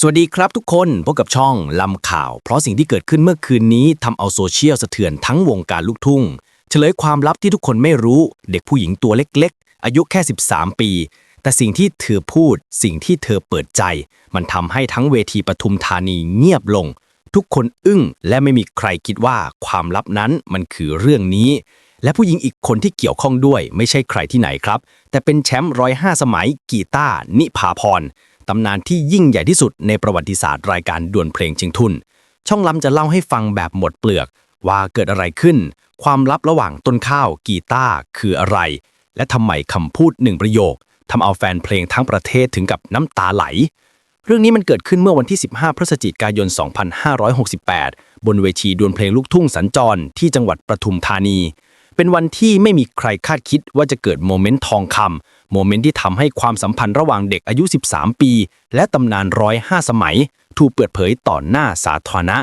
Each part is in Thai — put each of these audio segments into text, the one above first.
สวัสดีครับทุกคน พบกับช่องลำข่าว เพราะสิ่งที่เกิดขึ้นเมื่อคืนนี้ทำเอาโซเชียลสะเทือนทั้งวงการลูกทุ่ง เฉลยความลับที่ทุกคนไม่รู้ เด็กผู้หญิงตัวเล็กๆ อายุแค่ 13 ปี แต่สิ่งที่เธอพูด สิ่งที่เธอเปิดใจ มันทำให้ทั้งเวทีปทุมธานีเงียบลง ทุกคนอึ้ง และไม่มีใครคิดว่าความลับนั้นมันคือเรื่องนี้ และผู้หญิงอีกคนที่เกี่ยวข้องด้วย ไม่ใช่ใครที่ไหนครับ แต่เป็นแชมป์ร้อยห้าสมัยกีตาร์นิพาพร ตำนานที่ยิ่งใหญ่ที่สุดในประวัติศาสตร์รายการดวลเพลงชิงทุน ช่องล้ำจะเล่าให้ฟังแบบหมดเปลือก ว่าเกิดอะไรขึ้น ความลับระหว่างต้นข้าวกีตาร์คืออะไร และทำไมคำพูดหนึ่งประโยคทำเอาแฟนเพลงทั้งประเทศถึงกับน้ำตาไหล เรื่องนี้มันเกิดขึ้นเมื่อวันที่ 15 พฤศจิกายน 2568 บนเวทีดวลเพลงลูกทุ่งสัญจรที่จังหวัดปทุมธานี เป็นวันที่ไม่มีใครคาดคิดว่าจะเกิดโมเมนต์ทองคำโมเมนต์ที่ทำให้ความสัมพันธ์ระหว่างเด็กอายุ 13 ปี และตำนานร้อยห้าสมัย ถูกเปิดเผยต่อหน้าสาธารณะ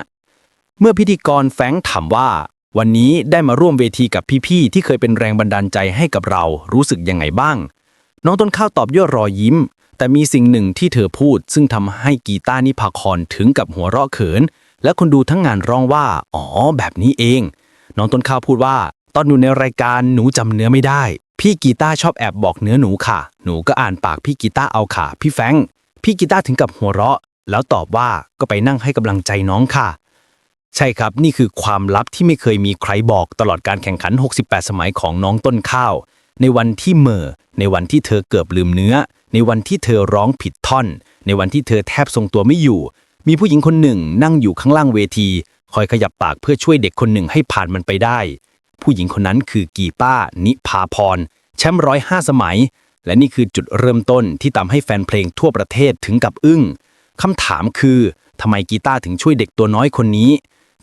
เมื่อพิธีกรแฟงถามว่า วันนี้ได้มาร่วมเวทีกับพี่ๆที่เคยเป็นแรงบันดาลใจให้กับเรารู้สึกยังไงบ้าง น้องต้นข้าวตอบด้วยรอยยิ้ม แต่มีสิ่งหนึ่งที่เธอพูด ซึ่งทำให้กีตาร์นิพาคอนถึงกับหัวเราะเขิน และคนดูทั้งงานร้องว่า อ๋อ แบบนี้เอง น้องต้นข้าวพูดว่า ตอนหนูในรายการหนูจำเนื้อไม่ได้ พี่กีตาร์ชอบแอบบอกเนื้อหนูค่ะ หนูก็อ่านปากพี่กีตาร์เอาค่ะ พี่แฟงพี่กีตาร์ถึงกับหัวเราะ แล้วตอบว่าก็ไปนั่งให้กำลังใจน้องค่ะ ใช่ครับนี่คือความลับที่ไม่เคยมีใครบอกตลอดการแข่งขัน 68 สมัยของน้องต้นข้าว ในวันที่เหม่อในวันที่เธอเกือบลืมเนื้อ ในวันที่เธอร้องผิดท่อน ในวันที่เธอแทบทรงตัวไม่อยู่ มีผู้หญิงคนหนึ่งนั่งอยู่ข้างล่างเวที คอยขยับปากเพื่อช่วยเด็กคนหนึ่งให้ผ่านมันไปได้ ผู้หญิงคนนั้นคือกีป้า นิพาพร แชมป์ร้อยห้าสมัย และนี่คือจุดเริ่มต้นที่ทำให้แฟนเพลงทั่วประเทศถึงกับอึ้งคำถามคือทำไมกีตาร์ถึงช่วยเด็กตัวน้อยคนนี้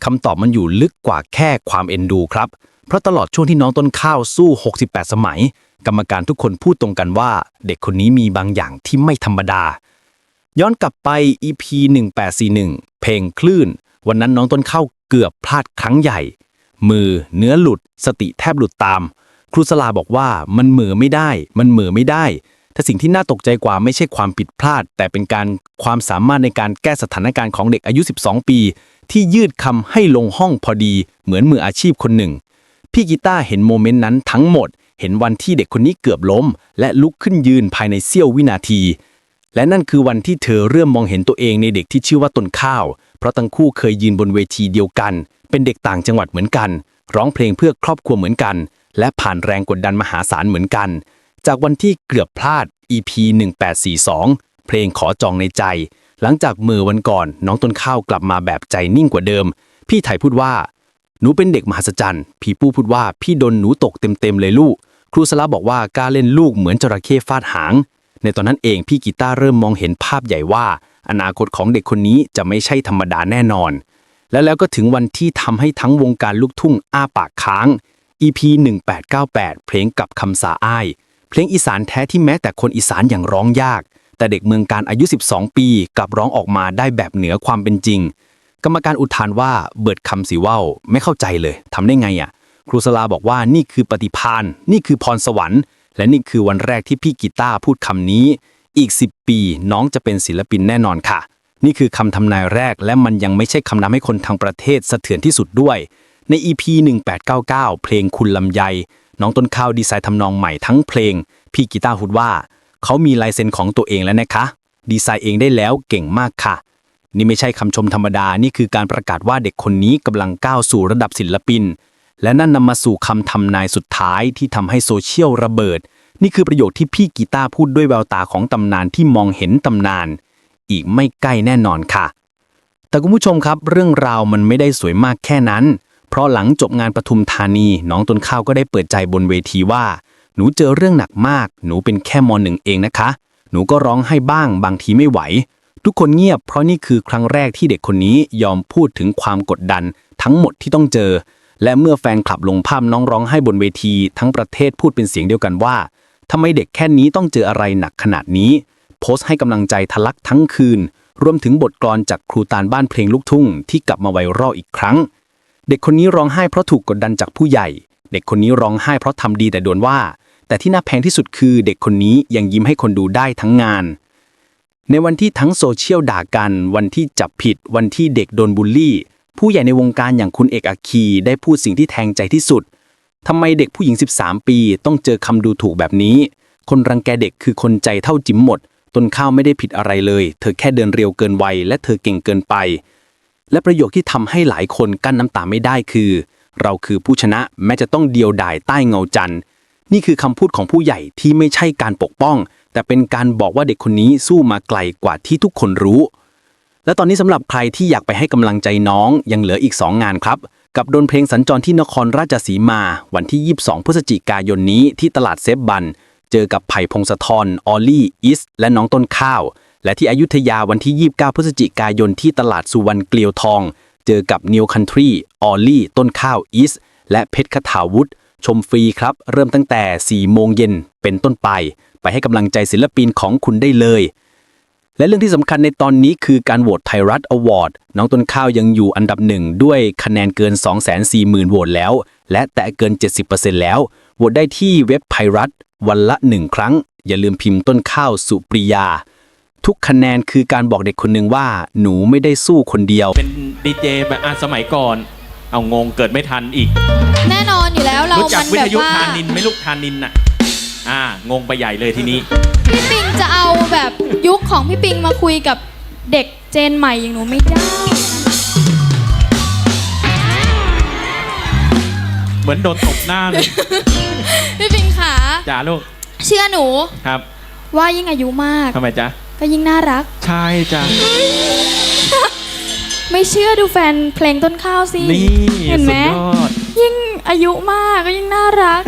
คำตอบมันอยู่ลึกกว่าแค่ความเอ็นดูครับ เพราะตลอดช่วงที่น้องต้นข้าวสู้ 68 สมัย กรรมการทุกคนพูดตรงกันว่า เด็กคนนี้มีบางอย่างที่ไม่ธรรมดา ย้อนกลับไป EP 1841 เพลงคลื่น วันนั้นน้องต้นข้าวเกือบพลาดครั้งใหญ่ มือ เนื้อหลุด สติแทบหลุดตาม ครูสลาบอกว่ามันเหมือไม่ได้ มันเหมือไม่ได้ แต่สิ่งที่น่าตกใจกว่าไม่ใช่ความผิดพลาด แต่เป็นการความสามารถในการแก้สถานการณ์ของเด็กอายุ 12 ปี ที่ยืดคำให้ลงห้องพอดี เหมือนมืออาชีพคนหนึ่ง พี่กีตาร์เห็นโมเมนต์นั้นทั้งหมด เห็นวันที่เด็กคนนี้เกือบล้ม และลุกขึ้นยืนภายในเสี้ยววินาทีและนั่นคือวันที่เธอเริ่มมองเห็นตัวเองในเด็กที่ชื่อว่าต้นข้าว เพราะทั้งคู่เคยยืนบนเวทีเดียวกัน เป็นเด็กต่างจังหวัดเหมือนกัน ร้องเพลงเพื่อครอบครัวเหมือนกัน และผ่านแรงกดดันมหาศาลเหมือนกัน จากวันที่เกือบพลาด EP 1842 เพลงขอจองในใจ หลังจากมือวันก่อนน้องต้นข้าวกลับมาแบบใจนิ่งกว่าเดิม พี่ไทยพูดว่า หนูเป็นเด็กมหัศจรรย์ พี่ปู้พูดว่าพี่โดนหนูตกเต็มๆเลยลูก ครูสลาบอกว่ากล้าเล่นลูกเหมือนจระเข้ฟาดหาง ในตอนนั้นเองพี่กีตาร์เริ่มมองเห็นภาพใหญ่ว่า อนาคตของเด็กคนนี้จะไม่ใช่ธรรมดาแน่นอน และแล้วก็ถึงวันที่ทำให้ทั้งวงการลูกทุ่งอ้าปากค้าง EP 1898 เพลงกับคำสาอ้าย เพลงอีสานแท้ที่แม้แต่คนอีสานอย่างร้องยาก แต่เด็กเมืองการอายุ 12 ปีกลับร้องออกมาได้แบบเหนือความเป็นจริง กรรมการอุทานว่าเบิดคำสีว่าไม่เข้าใจเลยทำได้ไงอะ ครูสลาบอกว่านี่คือปฏิพานนี่คือพรสวรรค์ และนี่คือวันแรกที่พี่กีตาร์พูดคำนี้ อีก 10 ปีน้องจะเป็นศิลปินแน่นอนค่ะ นี่คือคำทำนายแรกและมันยังไม่ใช่คำนำให้คนทางประเทศสะเทือนที่สุดด้วย ใน EP 1899 เพลงคุณลำไย น้องต้นข้าวดีไซน์ทำนองใหม่ทั้งเพลง พี่กีตาร์พูดว่า เขามีลายเซ็นของตัวเองแล้วนะคะ ดีไซน์เองได้แล้วเก่งมากค่ะ นี่ไม่ใช่คำชมธรรมดา นี่คือการประกาศว่าเด็กคนนี้กำลังก้าวสู่ระดับศิลปิน และนั่นนำมาสู่คำทำนายสุดท้ายที่ทำให้โซเชียลระเบิด นี่คือประโยคที่พี่กีตาร์พูดด้วยแววตาของตำนานที่มองเห็นตำนาน อีกไม่ใกล้แน่นอนค่ะ แต่คุณผู้ชมครับ เรื่องราวมันไม่ได้สวยมากแค่นั้น เพราะหลังจบงานปทุมธานี น้องต้นข้าวก็ได้เปิดใจบนเวทีว่า หนูเจอเรื่องหนักมาก หนูเป็นแค่มหนึ่งเองนะคะ หนูก็ร้องไห้บ้างบางทีไม่ไหว ทุกคนเงียบเพราะนี่คือครั้งแรกที่เด็กคนนี้ยอมพูดถึงความกดดัน ทั้งหมดที่ต้องเจอ และเมื่อแฟนคลับลงภาพน้องร้องไห้บนเวที ทั้งประเทศพูดเป็นเสียงเดียวกันว่าทำไมเด็กแค่นี้ต้องเจออะไรหนักขนาดนี้ โพสต์ให้กำลังใจทะลักทั้งคืน รวมถึงบทกลอนจากครูตาลบ้านเพลงลูกทุ่งที่กลับมาไวรัลอีกครั้ง เด็กคนนี้ร้องไห้เพราะถูกกดดันจากผู้ใหญ่ เด็กคนนี้ร้องไห้เพราะทำดีแต่โดนว่า แต่ที่น่าแพงที่สุดคือ เด็กคนนี้ยังยิ้มให้คนดูได้ทั้งงาน ในวันที่ทั้งโซเชียลด่ากัน วันที่จับผิด วันที่เด็กโดนบูลลี่ ผู้ใหญ่ในวงการอย่างคุณเอกอัคคีได้พูดสิ่งที่แทงใจที่สุดทำไมเด็กผู้หญิง 13 ปี ต้องเจอคำดูถูกแบบนี้ คนรังแกเด็กคือคนใจเท่าจิ๋มหมด ต้นข้าวไม่ได้ผิดอะไรเลย เธอแค่เดินเร็วเกินวัยและเธอเก่งเกินไป และประโยคที่ทำให้หลายคนกั้นน้ำตาไม่ได้คือ เราคือผู้ชนะแม้จะต้องเดียวดายใต้เงาจันทร์นี่คือคำพูดของผู้ใหญ่ที่ไม่ใช่การปกป้อง แต่เป็นการบอกว่าเด็กคนนี้สู้มาไกลกว่าที่ทุกคนรู้ และตอนนี้สำหรับใครที่อยากไปให้กำลังใจน้องยังเหลืออีก 2 งานครับ กับดนเพลงสัญจรที่นครราชสีมา วันที่ 22 พฤศจิกายนนี้ที่ตลาดเซฟบัน เจอกับไผ่พงศธรออลลี่ อิส และน้องต้นข้าว และที่อยุธยาวันที่ 29 พฤศจิกายนที่ตลาดสุวรรณเกลียวทอง เจอกับนิวคันทรีออลลี่ ต้นข้าว อิส และเพชรคถาวุฒิชมฟรีครับ เริ่มตั้งแต่ 4 โมงเย็นเป็นต้นไป ไปให้กำลังใจศิลปินของคุณได้เลย และเรื่องที่สำคัญในตอนนี้คือการโหวตไทยรัฐอวอร์ดน้องต้นข้าวยังอยู่อันดับหนึ่งด้วยคะแนนเกิน 240,000โหวตแล้ว และแตะเกิน 70%แล้วโหวตได้ที่เว็บไทยรัฐ วันละหนึ่งครั้ง อย่าลืมพิมพ์ต้นข้าวสุปริยา ทุกคะแนนคือการบอกเด็กคนหนึ่งว่า หนูไม่ได้สู้คนเดียว เป็นดีเจแบบอะสมัยก่อน เอางงเกิดไม่ทันอีก แน่นอนอยู่แล้วเรารู้จักมันวิแบทบยุว่าทานินไหม่ลูกทานินน่ะอ่างงไปใหญ่เลยทีนี้ พี่ปิงจะเอาแบบยุคของพี่ปิงมาคุยกับเด็กเจนใหม่อย่างหนูไม่ได้ เหมือนโดนตบหน้าเลยพี่ปิงขาจ้าลูก เชื่อหนู ครับ ว่ายิ่งอายุมาก ทำไมจ๊ะ ก็ยิ่งน่ารัก ใช่จ้ะ ไม่เชื่อดูแฟนเพลงต้นข้าวสิ นี่เห็นสุไหมดยอด ยิ่งอายุมากก็ยิ่งน่ารัก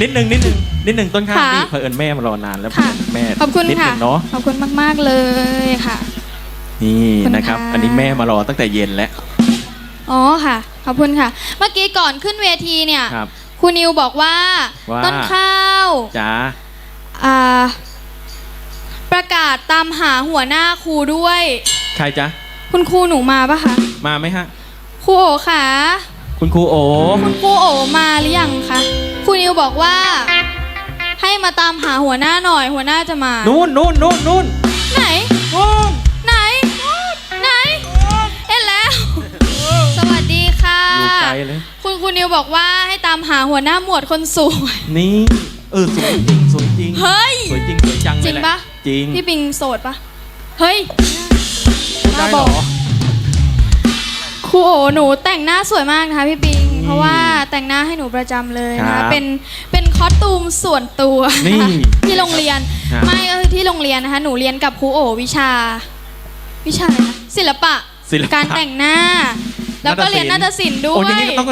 นิดนึงนิดนึงนิดนึงต้นข้าวค่ะนี่เผอิญแม่มารอนานแล้วค่ะแม่ขอบคุณนิดค่ะ นึงเนาะขอบคุณมากๆเลยค่ะ นี่ขอบคุณนะครับ ค่ะ อันนี้แม่มารอตั้งแต่เย็นแล้ว อ๋อค่ะ ขอบคุณค่ะ เมื่อกี้ก่อนขึ้นเวทีเนี่ยครับ ครูนิวบอกว่าว่า ต้นข้าวจ้าอ่าประกาศตามหาหัวหน้าครูด้วย ใครจ๊ะคุณครูหนูมาปะคะมาไหมฮะ ครูโอค่ะ คุณครูโอคุณครูโอมาหรือยังคะครูนิวบอกว่า ให้มาตามหาหัวหน้าหน่อย หัวหน้าจะมา นู่นนู่นนู่นนู่นไหนนู่ คุณครูนิวบอกว่าให้ตามหาหัวหน้าหมวดคนสวย นี่ เออสวยจริงสวยจริงเฮ้ยสวยจริงสวยจังจริเลยงแหละปะ จริงพี่ปิงโสดปะเฮ้ย พูดได้เหรอ ครูโอหนูแต่งหน้าสวยมากนะคะพี่ปิง เพราะว่าแต่งหน้าให้หนูประจำเลยนะครัคะบเป็นเป็นคอสตูมส่วนตัวนี่ที่โรงเรียนครับ ไม่ก็คือที่โรงเรียนนะคะหนูเรียนกับครูโอวิชา วิชาอะไรนะศิลปะศิลปะการแต่งหน้า แล้วก็เรียนนาฏศิลป์ด้วโอ้อยย่างนี้ก็ต้อง